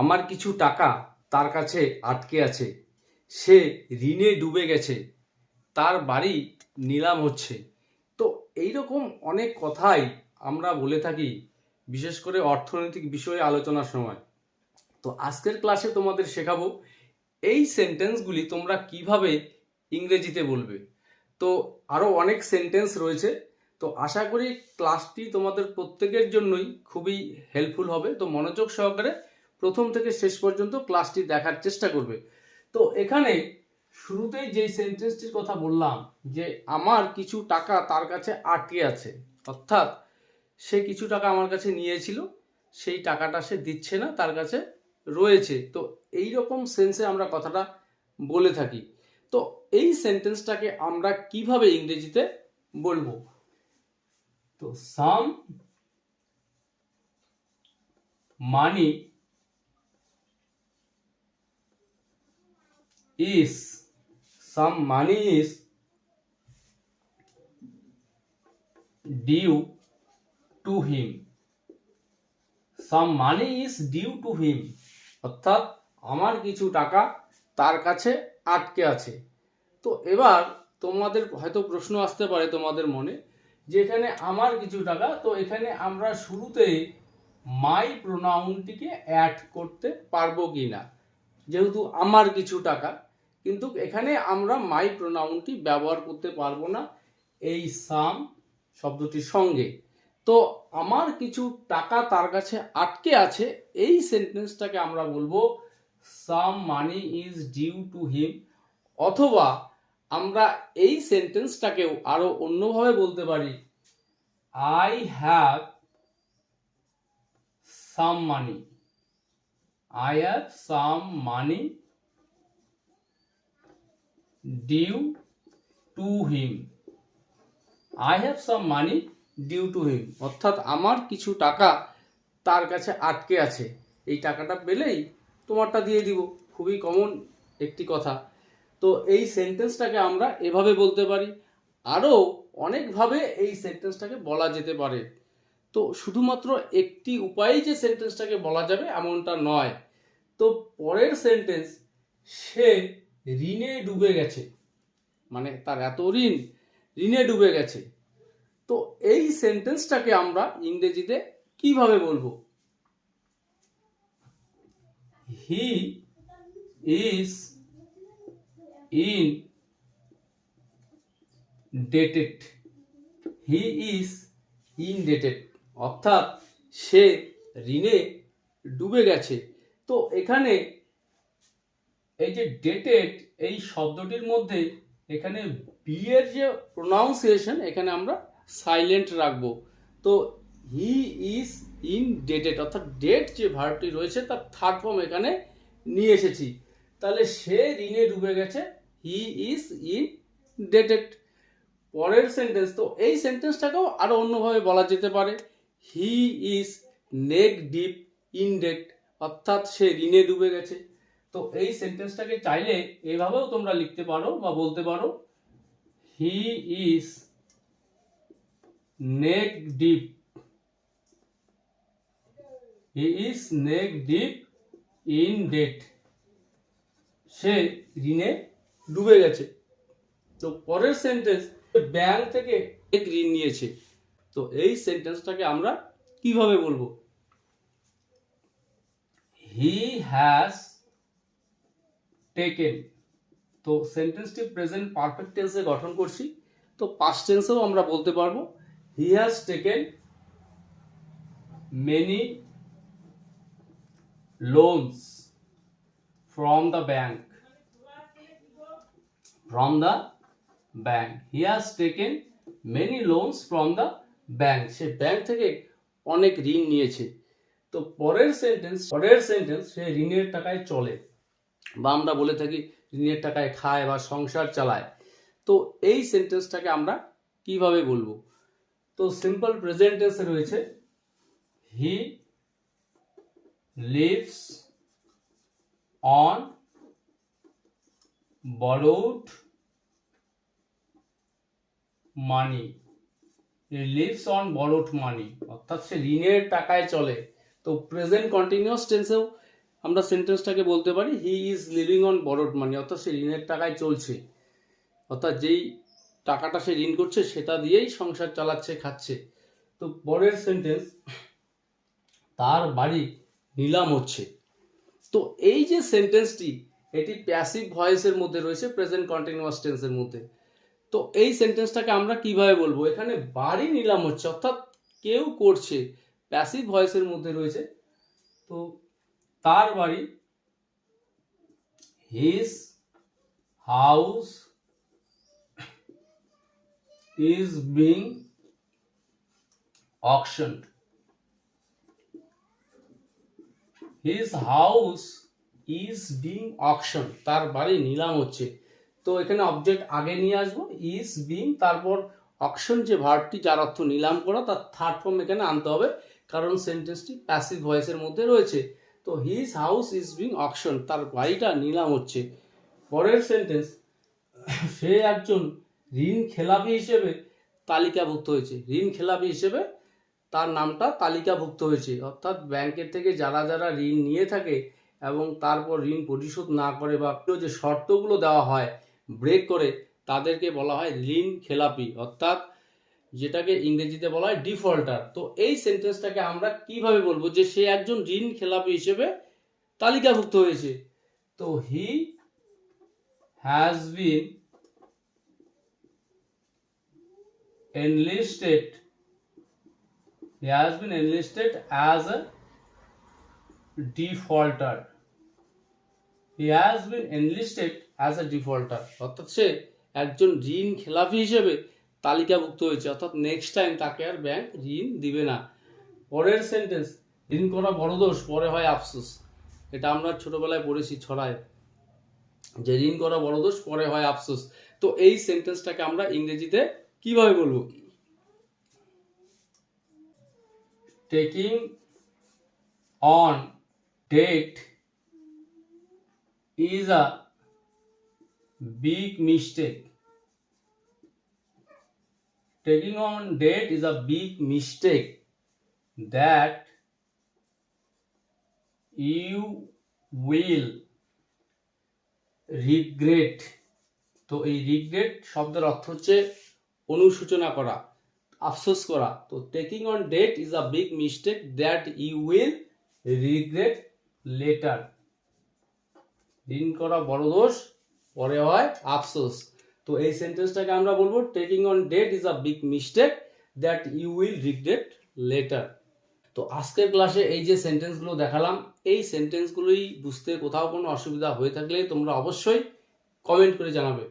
আমার কিছু টাকা তার কাছে আটকে আছে। সে ঋণে ডুবে গেছে। তার বাড়ি নিলাম হচ্ছে। তো এইরকম অনেক কথাই আমরা বলে থাকি, বিশেষ করে অর্থনৈতিক বিষয়ে আলোচনার সময়। তো আজকের ক্লাসে তোমাদের শেখাবো, এই সেন্টেন্সগুলি তোমরা কীভাবে ইংরেজিতে বলবে। তো আরও অনেক সেন্টেন্স রয়েছে। তো আশা করি ক্লাসটি তোমাদের প্রত্যেকের জন্যই খুবই হেল্পফুল হবে। তো মনোযোগ সহকারে প্রথম থেকে শেষ পর্যন্ত ক্লাসটি দেখার চেষ্টা করবে। তো এখানে শুরুতেই যেই সেন্টেন্সটির কথা বললাম, যে আমার কিছু টাকা তার কাছে আটকে আছে, অর্থাৎ সে কিছু টাকা আমার কাছে নিয়েছিল, সেই টাকাটা সে দিচ্ছে না, তার কাছে রয়েছে। তো এই রকম সেন্সে আমরা কথাটা বলে থাকি। তো এই সেন্টেন্সটাকে আমরা কীভাবে ইংরেজিতে বলব? তো সাম মানি is some money is due to him. Some money is due to him. অর্থাৎ আমার কিছু টাকা তার কাছে আটকে আছে। তো এবার তোমাদের হয়তো প্রশ্ন আসতে পারে তোমাদের মনে, যে এখানে আমার কিছু টাকা, তো এখানে আমরা শুরুতে মাই প্রোনাউনটিকে অ্যাড করতে পারব কি না যেহেতু আমার কিছু টাকা কিন্তু এখানে আমরা মাই প্রোনাউনটি ব্যবহার করতে পারব না, এই সাম শব্দটির সঙ্গে। তো আমার কিছু টাকা তার কাছে আটকে আছে, এই সেন্টেন্সটাকে আমরা বলব some money is due to him অথবা আমরা এই সেন্টেন্সটাকেও আরও অন্যভাবে বলতে পারি I have some money I have some money due to him. I have some money due to him. অর্থাৎ আমার কিছু টাকা তার কাছে আটকে আছে। এই টাকাটা পেলেই তোমারটা দিয়ে দিব। খুবই কমন একটি কথা। তো এই সেন্টেন্সটাকে আমরা এভাবে বলতে পারি। আরও অনেকভাবে এই সেন্টেন্সটাকে বলা যেতে পারে। তো শুধুমাত্র একটি উপায়েই যে সেন্টেন্সটাকে বলা যাবে এমনটা নয়। তো পরের সেন্টেন্স সে ঋণে ডুবে গেছে। মানে তার এত ঋণ, ঋণে ডুবে গেছে। তো এই সেন্টেন্সটাকে আমরা ইংরেজিতে কীভাবে বলব? He is indebted he is indebted অর্থাৎ সে ঋণে ডুবে গেছে। তো এখানে এই যে ডেটেড এই শব্দটির মধ্যে এখানে বি এর যে প্রোনাউন্সিয়েশন এখানে আমরা সাইলেন্ট রাখব। তো হি ইজ ইন ডেটেড অর্থাৎ ডেট যে ভার্বটি রয়েছে, তার থার্ড ফর্ম এখানে নিয়ে এসেছি। তাহলে সে ঋণে ডুবে গেছে হি ইজ ইন ডেটেড পরের সেন্টেন্স তো এই সেন্টেন্সটাকেও আরও অন্যভাবে বলা যেতে পারে। He is neck deep in debt অর্থাৎ সে ঋণে ডুবে গেছে। তো এই সেন্টেন্সটাকে চাইলে এভাবেও তোমরা লিখতে পারো বা বলতে পারো he is neck deep he is neck deep in debt সে ঋণে ডুবে গেছে। তো পরের সেন্টেন্স ব্যাংক থেকে এক ঋণ নিয়েছে। তো এই সেন্টেন্সটাকে আমরা কীভাবে বলব? হি হ্যাজ টেকেন তো সেন্টেন্সটি প্রেজেন্ট পারফেক্ট টেন্সে গঠন করছি। তো পাস্ট টেন্সেও আমরা বলতে পারব he has taken many loans from the bank from the bank he has taken many loans from the bank say bank থেকে অনেক ঋণ নিয়েছে। তো পরের সেন্টেন্স পরের সেন্টেন্স সে ঋণের টাকায় চলে। বা আমরা বলে থাকি ঋণের টাকায় খায় বা সংসার চালায়। তো এই সেন্টেন্সটাকে আমরা কীভাবে বলব? তো সিম্পল প্রেজেন্ট টেন্সে রয়েছে he lives on borrowed money lives on borrowed money অর্থাৎ সে ঋণের টাকায় চলে। তো প্রেজেন্ট কন্টিনিউয়াস টেন্সেও আমরা সেন্টেন্সটাকে বলতে পারি হি ইজ লিভিং অন বরড মানি অর্থাৎ সে ঋণের টাকায় চলছে। অর্থাৎ যেই টাকাটা সে ঋণ করছে, সেটা দিয়েই সংসার চালাচ্ছে, খাচ্ছে। তো পরের সেন্টেন্স, তার বাড়ি নিলাম হচ্ছে। তো এই যে সেন্টেন্সটি, এটি প্যাসিভ ভয়েসের মধ্যে রয়েছে প্রেজেন্ট কন্টিনিউয়াস টেন্সের মধ্যে। তো এই সেন্টেন্সটাকে আমরা কীভাবে বলব? এখানে বাড়ি নিলাম হচ্ছে, অর্থাৎ কেউ করছে প্যাসিভ ভয়েসের মধ্যে রয়েছে। তো তার বাড়ি his house is being auctioned. His house is being auctioned. তার বাড়ি নিলাম হচ্ছে তো এখানে অবজেক্ট আগে নিয়ে আসব ইজ বিং তারপর অকশন যে ভার্বটি যার অর্থ নিলাম করা, তার থার্ড ফর্ম এখানে আনতে হবে কারণ সেন্টেন্সটি প্যাসিভ ভয়েসের মধ্যে রয়েছে তো his house is being auction তার বাড়িটা নিলাম হচ্ছে। পরের সেন্টেন্স সে একজন ঋণ খেলাপি হিসেবে তালিকাভুক্ত হয়েছে। ঋণ খেলাপি হিসেবে তার নামটা তালিকাভুক্ত হয়েছে। অর্থাৎ ব্যাংকের থেকে যারা যারা ঋণ নিয়ে থাকে এবং তারপর ঋণ পরিশোধ না করে বা যে শর্তগুলো দেওয়া হয় ব্রেক করে, তাদেরকে বলা হয় ঋণ খেলাপি। অর্থাৎ যেটাকে ইংরেজিতে বলা হয় ডিফল্টার। তো এই সেন্টেন্সটাকে আমরা কীভাবে বলব যে সে একজন ঋণ খেলাপি হিসেবে তালিকাভুক্ত হয়েছে? তো he has been enlisted he has been enlisted as a defaulter he has been enlisted as a defaulter অর্থাৎ সে একজন ঋণ খেলাপি হিসেবে তালিকাভুক্ত হয়েছে। অর্থাৎ নেক্সট টাইম তাকে আর ব্যাংক ঋণ দিবে না। পরের সেন্টেন্স ঋণ করা বড় দোষ, পরে হয় আফসোস। এটা আমরা ছোটবেলায় পড়েছি ছড়ায়। যে ঋণ করা বড় দোষ, পরে হয় আফসোস। তো এই সেন্টেন্সটাকে আমরা ইংরেজিতে কীভাবে বলব? Taking on debt is a big mistake taking on debt is a big mistake that you will regret. তো এই রিগ্রেট শব্দের অর্থ হচ্ছে অনুসূচনা করা, আফসোস করা। তো taking on debt is a big mistake that you will regret later ঋণ করা বড় দোষ, পরে হয় আফসোস। তো এই সেন্টেন্সটাকে আমরা বলব taking on debt is a big mistake that you will regret later তো আজকের ক্লাসে এই যে সেন্টেন্সগুলো দেখালাম, এই সেন্টেন্সগুলোই বুঝতে কোথাও কোনো অসুবিধা হয়ে থাকলে তোমরা অবশ্যই কমেন্ট করে জানাবে।